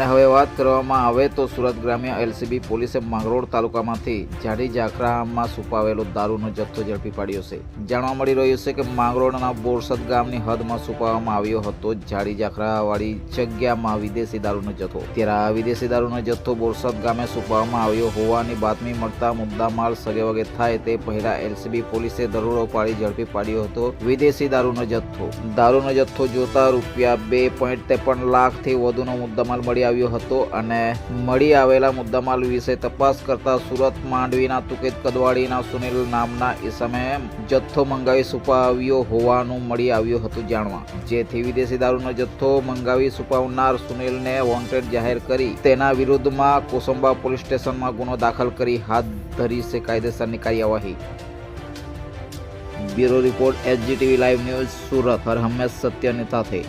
અને હવે વાત કરવામાં આવે તો સુરત ગ્રામ્ય એલસીબી પોલીસે માંગરોળ તાલુકામાંથી જાડી જાખરામાં છુપાવેલો દારૂનો જથ્થો ઝડપી પાડ્યો છે. જાણવા મળી રહ્યું છે કે માંગરોળના બોરસદ ગામની હદમાં છુપાવવામાં આવ્યો હતો જાડી જાખરાવાળી જગ્યામાં વિદેશી દારૂનો જથ્થો. ત્યારે આ વિદેશી દારૂનો જથ્થો બોરસદ ગામે છુપાવવામાં આવ્યો હોવાની બાતમી મળતા મુદ્દામાલ સગેવગે થાય તે પહેલા એલસીબી પોલીસે દરોડો પાડી ઝડપી પાડ્યો હતો વિદેશી દારૂનો જથ્થો. દારૂનો જથ્થો જોતા રૂપિયા બે પોઈન્ટ ત્રેપન લાખથી વધુનો મુદ્દામાલ મળી આવ્યો હતો અને મળી આવેલા મુદ્દામાલ વિશે તપાસ કરતા સુરત માંડવીના તુકેત કદવાડીના સુનિલ નામના ઈસમે જથ્થો મંગાવી સુપાવ્યો હોવાનું મળી આવ્યું હતું જાણવા. જેથી વિદેશી દારૂનો જથ્થો મંગાવી સુપાવનાર સુનિલને વોન્ટેડ જાહેર કરી તેના વિરુદ્ધમાં કોસંબા પોલીસ સ્ટેશનમાં ગુનો દાખલ કરી હાથ ધરી છે કાયદેસરની કાર્યવાહી. Bureau report SGTV live news Surat. હર હંમેશ સત્યની સાથે.